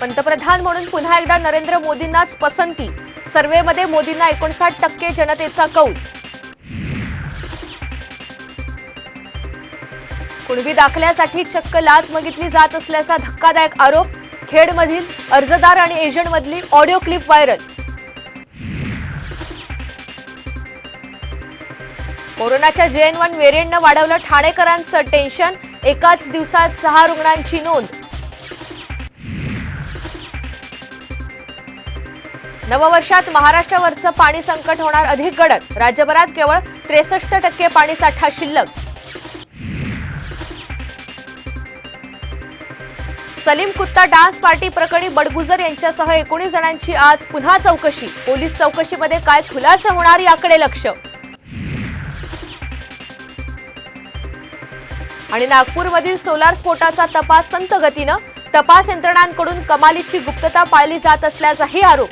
पंतप्रधान म्हणून पुन्हा एकदा नरेंद्र मोदींनाच पसंती. सर्व्हेमध्ये मोदींना एकोणसाठ टक्के जनतेचा कौल. कुणबी दाखल्यासाठी चक्क लाच मागितली जात असल्याचा धक्कादायक आरोप खेडमधील अर्जदार आणि एजंटमधली ऑडिओ क्लिप व्हायरल. कोरोनाच्या जेएन वन व्हेरियंटनं वाढवलं ठाणेकरांचं टेन्शन एकाच दिवसात सहा रुग्णांची नोंद. नववर्षात महाराष्ट्रावरचं पाणी संकट होणार अधिक गडद. राज्यभरात केवळ त्रेसष्ट टक्के पाणीसाठा शिल्लक. सलीम कुत्ता डान्स पार्टी प्रकरणी बडगुजर यांच्यासह एकोणीस जणांची आज पुन्हा चौकशी. पोलीस चौकशीमध्ये काय खुलासे होणार याकडे लक्ष. आणि नागपूरमधील सोलार स्फोटाचा तपास संत गतीनं. तपास यंत्रणांकडून कमालीची गुप्तता पाळली जात असल्याचाही आरोप.